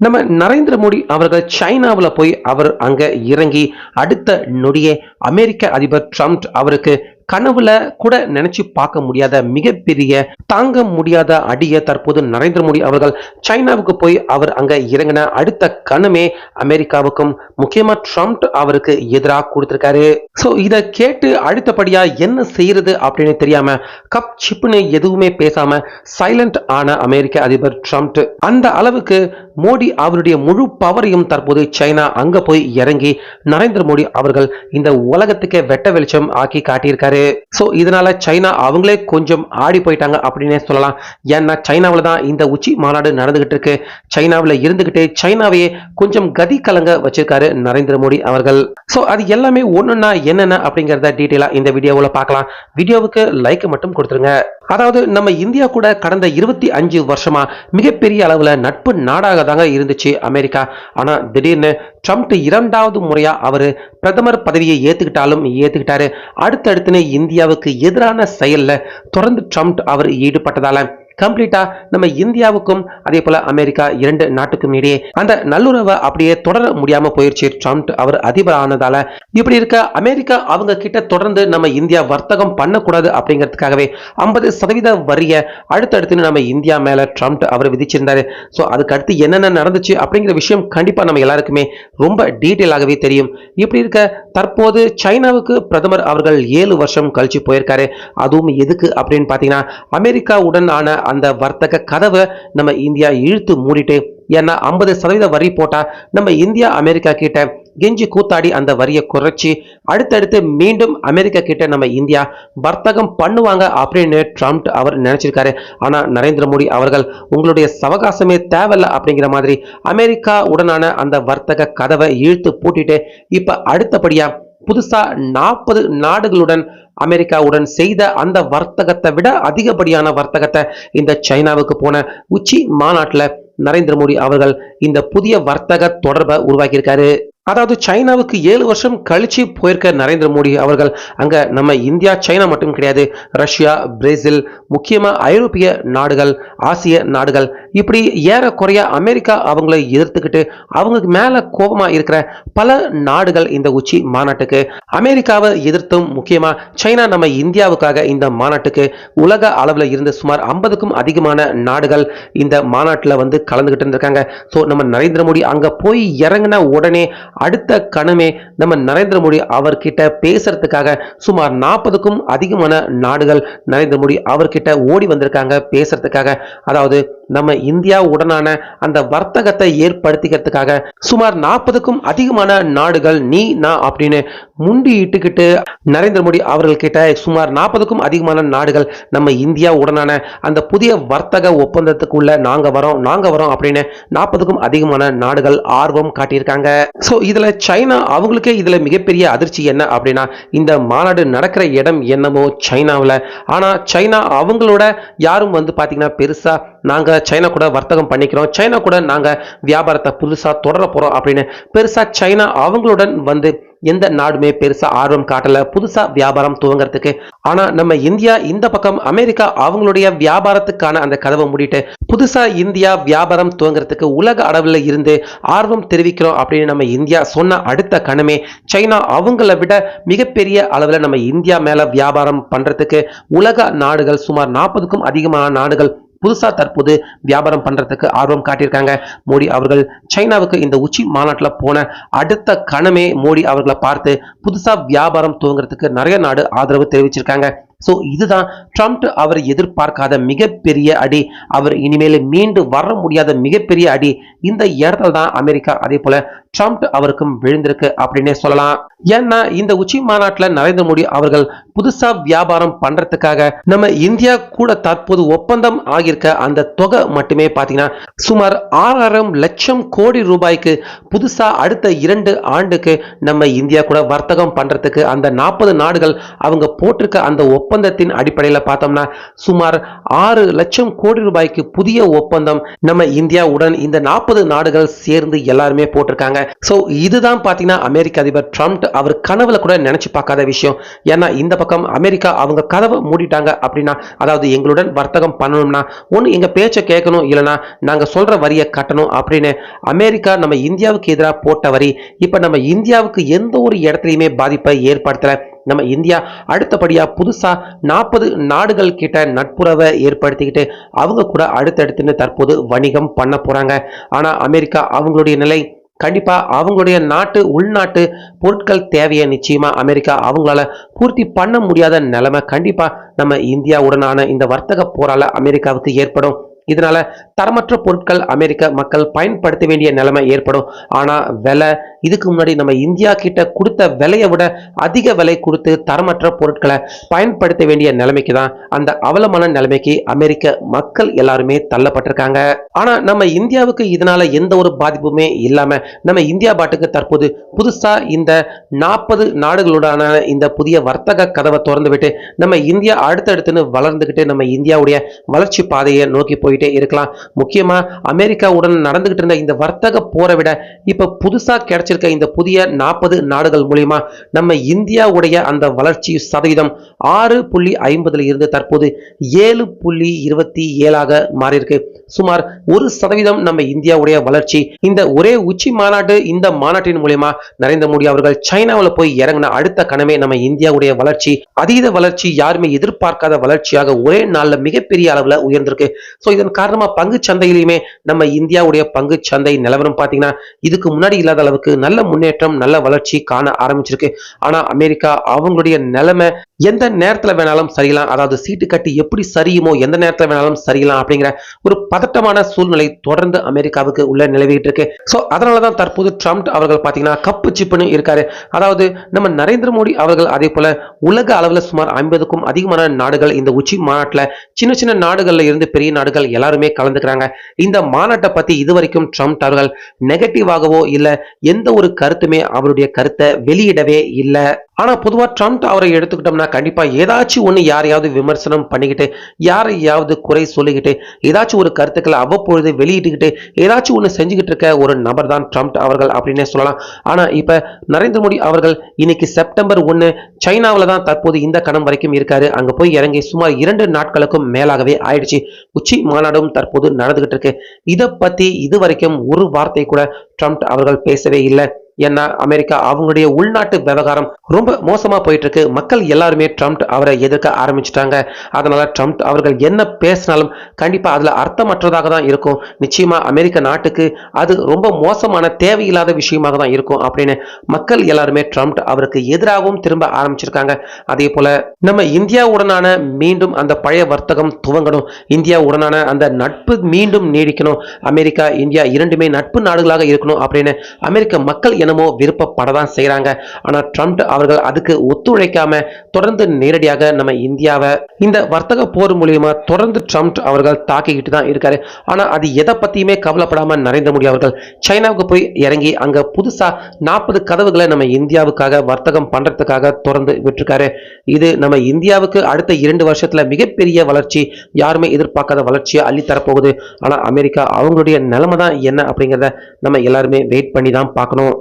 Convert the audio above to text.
நம்ம நரேந்திர மோடி அவர்கள் சைனாவில் போய் அவர் அங்க இறங்கி அடுத்த நொடியே அமெரிக்க அதிபர் ட்ரம்ப் அவருக்கு கனவுல கூட நினைச்சு பார்க்க முடியாத மிகப்பெரிய தாங்க முடியாத அடியை தற்போது நரேந்திர மோடி அவர்கள் சைனாவுக்கு போய் அவர் அங்க இறங்கின அடுத்த கணமே அமெரிக்காவுக்கும் முக்கியமா ட்ரம்ப் அவருக்கு எதிராக கொடுத்திருக்காரு. ஸோ இதை கேட்டு அடுத்தபடியா என்ன செய்யறது அப்படின்னு தெரியாம கப் சிப்புன்னு எதுவுமே பேசாம சைலண்ட் ஆன அமெரிக்க அதிபர் ட்ரம்ப். அந்த அளவுக்கு மோடி அவருடைய முழு பவரையும் தற்போது சைனா அங்க போய் இறங்கி நரேந்திர மோடி அவர்கள் இந்த உலகத்துக்கே வெட்ட வெளிச்சம் ஆக்கி காட்டியிருக்காரு. ஸோ இதனால சைனா அவங்களே கொஞ்சம் ஆடி போயிட்டாங்க அப்படின்னே சொல்லலாம். ஏன்னா சைனாவில் தான் இந்த உச்சி மாநாடு நடந்துகிட்டு இருக்கு. சைனாவில் இருந்துகிட்டே சைனாவையே கொஞ்சம் கதி கலங்க வச்சிருக்காரு நரேந்திர மோடி அவர்கள். ஸோ அது எல்லாமே ஒன்றுன்னா என்னென்ன அப்படிங்கிறத டீட்டெயிலாக இந்த வீடியோவில் பார்க்கலாம். வீடியோவுக்கு லைக் மட்டும் கொடுத்துருங்க. அதாவது நம்ம இந்தியா கூட கடந்த இருபத்தி அஞ்சு வருஷமா மிகப்பெரிய அளவில் நட்பு நாடாக தாங்க இருந்துச்சு அமெரிக்கா. ஆனால் திடீர்னு ட்ரம்ப் இரண்டாவது முறையா அவர் பிரதமர் பதவியை ஏத்துக்கிட்டாலும் ஏத்துக்கிட்டாரு. அடுத்தடுத்துன்னு இந்தியாவுக்கு எதிரான செயலில் தொடர்ந்து ட்ரம்ப் அவர் ஈடுபட்டதால கம்ப்ளீட்டா நம்ம இந்தியாவுக்கும் அதே போல அமெரிக்கா இரண்டு நாட்டுக்கும் இடையே அந்த நல்லுறவை அப்படியே தொடர முடியாம போயிருச்சு ட்ரம்ப் அவர் அதிபர் ஆனதால இப்படி இருக்க அமெரிக்கா அவங்க கிட்ட தொடர்ந்து நம்ம இந்தியா வர்த்தகம் பண்ணக்கூடாது அப்படிங்கிறதுக்காகவே ஐம்பது சதவீத வரிய அடுத்தடுத்து நம்ம இந்தியா மேல ட்ரம்ப் அவர் விதிச்சிருந்தாரு. ஸோ அதுக்கு அடுத்து என்னென்ன நடந்துச்சு அப்படிங்கிற விஷயம் கண்டிப்பா நம்ம எல்லாருக்குமே ரொம்ப டீட்டெயிலாகவே தெரியும். இப்படி இருக்க தற்போது சைனாவுக்கு பிரதமர் அவர்கள் ஏழு வருஷம் கழிச்சு போயிருக்காரு. அதுவும் எதுக்கு அப்படின்னு பார்த்தீங்கன்னா அமெரிக்காவுடன் ஆன அந்த வர்த்தக கதவை நம்ம இந்தியா இழுத்து மூடிட்டு ஏன்னா ஐம்பது சதவீத வரி போட்டா நம்ம இந்தியா அமெரிக்கா கிட்ட கெஞ்சி கூத்தாடி அந்த வரியை குறைச்சி அடுத்தடுத்து மீண்டும் அமெரிக்கா கிட்ட நம்ம இந்தியா வர்த்தகம் பண்ணுவாங்க அப்படின்னு ட்ரம்ப் அவர் நினைச்சிருக்காரு. ஆனால் நரேந்திர மோடி அவர்கள் உங்களுடைய சவகாசமே தேவையில்ல அப்படிங்கிற மாதிரி அமெரிக்கா உடனான அந்த வர்த்தக கதவை இழுத்து பூட்டிட்டு இப்போ அடுத்தபடியாக புதுசா நாற்பது நாடுகளுடன் அமெரிக்காவுடன் செய்த அந்த வர்த்தகத்தை விட அதிகப்படியான வர்த்தகத்தை இந்த சைனாவுக்கு போன உச்சி மாநாட்டில் நரேந்திர மோடி அவர்கள் இந்த புதிய வர்த்தக தொடர்பை உருவாக்கியிருக்காரு. அதாவது சைனாவுக்கு ஏழு வருஷம் கழிச்சு போயிருக்க நரேந்திர மோடி அவர்கள் அங்க நம்ம இந்தியா சைனா மட்டும் கிடையாது ரஷ்யா பிரேசில் முக்கியமா ஐரோப்பிய நாடுகள் ஆசிய நாடுகள் இப்படி ஏறக்குறைய அமெரிக்கா அவங்களை எதிர்த்துக்கிட்டு அவங்களுக்கு மேல கோபமா இருக்கிற பல நாடுகள் இந்த உச்சி மாநாட்டுக்கு. அமெரிக்காவை எதிர்த்தும் முக்கியமா சைனா நம்ம இந்தியாவுக்காக இந்த மாநாட்டுக்கு உலக அளவில் இருந்து சுமார் ஐம்பதுக்கும் அதிகமான நாடுகள் இந்த மாநாட்டில் வந்து கலந்துகிட்டு இருந்திருக்காங்க. ஸோ நம்ம நரேந்திர மோடி அங்கே போய் இறங்கின உடனே அடுத்த கணமே நம்ம நரேந்திர மோடி அவர்கிட்ட பேசுறதுக்காக சுமார் நாற்பதுக்கும் அதிகமான நாடுகள் நரேந்திர மோடி அவர்கிட்ட ஓடி வந்திருக்காங்க பேசுறதுக்காக. அதாவது நம்ம இந்தியா உடனான அந்த வர்த்தகத்தை ஏற்படுத்திக்கிறதுக்காக சுமார் நாற்பதுக்கும் அதிகமான நாடுகள் நீ நான் அப்படின்னு முண்டி இட்டுக்கிட்டு நரேந்திர மோடி அவர்கள் கிட்ட சுமார் நாற்பதுக்கும் அதிகமான நாடுகள் நம்ம இந்தியா உடனான அந்த புதிய வர்த்தக ஒப்பந்தத்துக்குள்ள நாங்க வரோம் நாங்க வரோம் அப்படின்னு நாற்பதுக்கும் அதிகமான நாடுகள் ஆர்வம் காட்டியிருக்காங்க. ஸோ இதுல சைனா அவங்களுக்கே இதுல மிகப்பெரிய அதிர்ச்சி என்ன அப்படின்னா இந்த மாநாடு நடக்கிற இடம் என்னமோ சைனாவில். ஆனா சைனா அவங்களோட யாரும் வந்து பாத்தீங்கன்னா பெருசா நாங்கள் சைனா கூட வர்த்தகம் பண்ணிக்கிறோம். சைனா கூட நாங்கள் வியாபாரத்தை புதுசாக தொடர போகிறோம் அப்படின்னு பெருசாக சைனா அவங்களுடன் வந்து எந்த நாடுமே பெருசா ஆர்வம் காட்டல. புதுசா வியாபாரம் துவங்கறதுக்கு. ஆனா நம்ம இந்தியா இந்த பக்கம் அமெரிக்கா அவங்களுடைய வியாபாரத்துக்கான அந்த கதவை மூடிட்டு புதுசா இந்தியா வியாபாரம் துவங்கிறதுக்கு உலக அளவில் இருந்து ஆர்வம் தெரிவிக்கிறோம் அப்படின்னு நம்ம இந்தியா சொன்ன அடுத்த கணமே சைனா அவங்கள விட மிகப்பெரிய அளவில் நம்ம இந்தியா மேல வியாபாரம் பண்றதுக்கு உலக நாடுகள் சுமார் நாற்பதுக்கும் அதிகமான நாடுகள் புதுசா தற்போது வியாபாரம் பண்றதுக்கு ஆர்வம் காட்டியிருக்காங்க. மோடி அவர்கள் சைனாவுக்கு இந்த உச்சி மாநாட்டில் போன அடுத்த கணமே மோடி அவர்களை பார்த்து புதுசா வியாபாரம் துவங்குறதுக்கு நிறைய நாடு ஆதரவு தெரிவிச்சிருக்காங்க. ஸோ இதுதான் ட்ரம்ப் அவர் எதிர்பார்க்காத மிகப்பெரிய அடி. அவர் இனிமேல் மீண்டு வர முடியாத மிகப்பெரிய அடி. இந்த இடத்துல தான் அமெரிக்கா அதே போல ட்ரம்ப் அவருக்கும் விழுந்திருக்கு அப்படின்னே சொல்லலாம். ஏன்னா இந்த உச்சி மாநாட்டில் நரேந்திர மோடி அவர்கள் புதுசா வியாபாரம் பண்றதுக்காக நம்ம இந்தியா கூட தற்போது ஒப்பந்தம் ஆகியிருக்க அந்த தொகை மட்டுமே பார்த்தீங்கன்னா சுமார் ஆறாயிரம் லட்சம் கோடி ரூபாய்க்கு புதுசா அடுத்த இரண்டு ஆண்டுக்கு நம்ம இந்தியா கூட வர்த்தகம் பண்றதுக்கு அந்த நாற்பது நாடுகள் அவங்க போட்டிருக்க அந்த ஒப்பந்தத்தின் அடிப்படையில் பார்த்தோம்னா சுமார் ஆறு லட்சம் கோடி ரூபாய்க்கு புதிய ஒப்பந்தம் நம்ம இந்தியாவுடன் இந்த நாற்பது நாடுகள் சேர்ந்து எல்லாருமே போட்டிருக்காங்க. ஸோ இதுதான் பார்த்தீங்கன்னா அமெரிக்க அதிபர் ட்ரம்ப் அவர் கனவுல கூட நினைச்சு பார்க்காத விஷயம். ஏன்னா இந்த பக்கம் அமெரிக்கா அவங்க கதவை மூடிட்டாங்க அப்படின்னா அதாவது எங்களுடன் வர்த்தகம் பண்ணணும்னா ஒன்று எங்க பேச்சை கேட்கணும் இல்லைனா நாங்க சொல்ற வரியை கட்டணும் அப்படின்னு அமெரிக்கா நம்ம இந்தியாவுக்கு எதிராக போட்ட வரி இப்ப நம்ம இந்தியாவுக்கு எந்த ஒரு இடத்துலையுமே பாதிப்பை ஏற்படுத்தல. நம்ம இந்தியா அடுத்தபடியாக புதுசாக நாற்பது நாடுகள் கிட்ட நட்புறவை ஏற்படுத்திக்கிட்டு அவங்க கூட அடுத்தடுத்துன்னு தற்போது வணிகம் பண்ண போகிறாங்க ஆனால் அமெரிக்கா அவங்களுடைய நிலை கண்டிப்பாக அவங்களுடைய நாட்டு உள்நாட்டு பொருட்கள் தேவையை நிச்சயமாக அமெரிக்கா அவங்களால பூர்த்தி பண்ண முடியாத நிலைமை கண்டிப்பாக நம்ம இந்தியாவுடனான இந்த வர்த்தக போரால் அமெரிக்காவுக்கு ஏற்படும். இதனால தரமற்ற பொருட்கள் அமெரிக்க மக்கள் பயன்படுத்த வேண்டிய நிலைமை ஏற்படும். ஆனா விலை இதுக்கு முன்னாடி நம்ம இந்தியா கிட்ட கொடுத்த விலையை விட அதிக விலை கொடுத்து தரமற்ற பொருட்களை பயன்படுத்த வேண்டிய நிலைமைக்கு தான் அந்த அவலமான நிலைமைக்கு அமெரிக்க மக்கள் எல்லாருமே தள்ளப்பட்டிருக்காங்க. ஆனா நம்ம இந்தியாவுக்கு இதனால எந்த ஒரு பாதிப்புமே இல்லாம நம்ம இந்தியா பாட்டுக்கு தற்போது புதுசா இந்த நாற்பது நாடுகளுடான இந்த புதிய வர்த்தக கதவை திறந்து விட்டு நம்ம இந்தியா அடுத்தடுத்துன்னு வளர்ந்துகிட்டு நம்ம இந்தியாவுடைய வளர்ச்சி பாதையை நோக்கி போயிட்டு போயிட்டே இருக்கலாம். முக்கியமா அமெரிக்காவுடன் நடந்துகிட்டு இருந்த இந்த வர்த்தக போரை விட இப்போ புதுசாக கிடைச்சிருக்க இந்த புதிய நாற்பது நாடுகள் மூலியமா நம்ம இந்தியாவுடைய அந்த வளர்ச்சி சதவீதம் ஆறு புள்ளி ஐம்பதுல இருந்து தற்போது ஏழு புள்ளி இருபத்தி ஏழாக மாறியிருக்கு. சுமார் ஒரு சதவீதம் நம்ம இந்தியாவுடைய வளர்ச்சி. இந்த ஒரே உச்சி மாநாடு இந்த மாநாட்டின் மூலியமா நரேந்திர மோடி அவர்கள் சைனாவில் போய் இறங்கின அடுத்த கணமே நம்ம இந்தியாவுடைய வளர்ச்சி. அதீத வளர்ச்சி யாருமே எதிர்பார்க்காத வளர்ச்சியாக ஒரே நாளில் மிகப்பெரிய அளவில் உயர்ந்திருக்கு. ஸோ இதன் காரணமா பங்கு சந்தையிலுமே நம்ம இந்தியாவுடைய பங்கு சந்தை நிலவரம் பார்த்தீங்கன்னா இதுக்கு முன்னாடி இல்லாத அளவுக்கு நல்ல முன்னேற்றம் நல்ல வளர்ச்சி காண ஆரம்பிச்சிருக்கு. ஆனா அமெரிக்கா அவங்களுடைய நிலைமை எந்த நேரத்தில் வேணாலும் சரியலாம் அதாவது சீட்டு கட்டி எப்படி சரியுமோ எந்த நேரத்தில் வேணாலும் சரியலாம் அப்படிங்கிற ஒரு பதட்டமான சூழ்நிலை தொடர்ந்து அமெரிக்காவுக்கு உள்ள நிலவிட்டு இருக்கு. ஸோ அதனாலதான் தற்போது ட்ரம்ப் அவர்கள் பார்த்தீங்கன்னா கப்பு சிப்புன்னு இருக்காரு. அதாவது நம்ம நரேந்திர மோடி அவர்கள் அதே போல உலக அளவில் சுமார் ஐம்பதுக்கும் அதிகமான நாடுகள் இந்த உச்சி மாநாட்டில் சின்ன சின்ன நாடுகளில் இருந்து பெரிய நாடுகள் எல்லாருமே கலந்துக்கிறாங்க. இந்த மாநாட்டை பற்றி இதுவரைக்கும் ட்ரம்ப் அவர்கள் நெகட்டிவாகவோ இல்லை எந்த ஒரு கருத்துமே அவருடைய கருத்தை வெளியிடவே இல்லை. ஆனால் பொதுவாக ட்ரம்ப் அவரை எடுத்துக்கிட்டோம்னா கண்டிப்பாக ஏதாச்சும் ஒன்று யாரையாவது விமர்சனம் பண்ணிக்கிட்டு யாரையாவது குறை சொல்லிக்கிட்டு ஏதாச்சும் ஒரு கருத்துக்களை அவ்வப்பொழுது வெளியிட்டுக்கிட்டு ஏதாச்சும் ஒன்று செஞ்சுக்கிட்டு இருக்க ஒரு நபர் தான் ட்ரம்ப் அவர்கள் அப்படின்னே சொல்லலாம். ஆனால் இப்போ நரேந்திர மோடி அவர்கள் இன்னைக்கு செப்டம்பர் ஒன்று சைனாவில் தான் தற்போது இந்த கணம் வரைக்கும் இருக்காரு. அங்கே போய் இறங்கி சுமார் இரண்டு நாட்களுக்கும் மேலாகவே ஆயிடுச்சு. உச்சி மாநாடும் தற்போது நடந்துகிட்டு இருக்கு. இதை பற்றி இது வரைக்கும் ஒரு வார்த்தை கூட ட்ரம்ப் அவர்கள் பேசவே இல்லை. ஏன்னா அமெரிக்கா அவங்களுடைய உள்நாட்டு விவகாரம் ரொம்ப மோசமா போயிட்டு இருக்கு மக்கள் எல்லாருமே ட்ரம்ப் அவரை எதிர்க்க ஆரம்பிச்சிட்டாங்க. அதனால ட்ரம்ப் அவர்கள் என்ன பேசினாலும் கண்டிப்பா அதுல அர்த்தமற்றதாக தான் இருக்கும். நிச்சயமா அமெரிக்க நாட்டுக்கு அது ரொம்ப மோசமான தேவையில்லாத விஷயமாக தான் இருக்கும் அப்படின்னு மக்கள் எல்லாருமே ட்ரம்ப் அவருக்கு எதிராகவும் திரும்ப ஆரம்பிச்சிருக்காங்க. அதே போல நம்ம இந்தியாவுடனான மீண்டும் அந்த பழைய வர்த்தகம் துவங்கணும். இந்தியாவுடனான அந்த நட்பு மீண்டும் நீடிக்கணும். அமெரிக்கா இந்தியா இரண்டுமே நட்பு நாடுகளாக இருக்கணும் அப்படின்னு அமெரிக்க மக்கள் என்னமோ விருப்பப்படதான் செய்கிறாங்க ஆனால் ட்ரம்ப் அவர்கள் அதுக்கு ஒத்துழைக்காம தொடர்ந்து நேரடியாக நம்ம இந்தியாவை இந்த வர்த்தக போர் மூலியமா தொடர்ந்து ட்ரம்ப் அவர்கள் தாக்கிக்கிட்டு தான் இருக்காரு. ஆனால் அது எதை பத்தியுமே கவலைப்படாம நரேந்திர மோடி அவர்கள் சைனாவுக்கு போய் இறங்கி அங்க புதுசா நாற்பது கதவுகளை நம்ம இந்தியாவுக்காக வர்த்தகம் பண்றதுக்காக திறந்து விட்டுருக்காரு. இது நம்ம இந்தியாவுக்கு அடுத்த இரண்டு வருஷத்துல மிகப்பெரிய வளர்ச்சி யாருமே எதிர்பார்க்காத வளர்ச்சியை அள்ளி தரப்போகுது ஆனா அமெரிக்கா அவங்களுடைய நிலைமை தான் என்ன அப்படிங்கிறத நம்ம எல்லாருமே வெயிட் பண்ணி தான் பார்க்கணும்.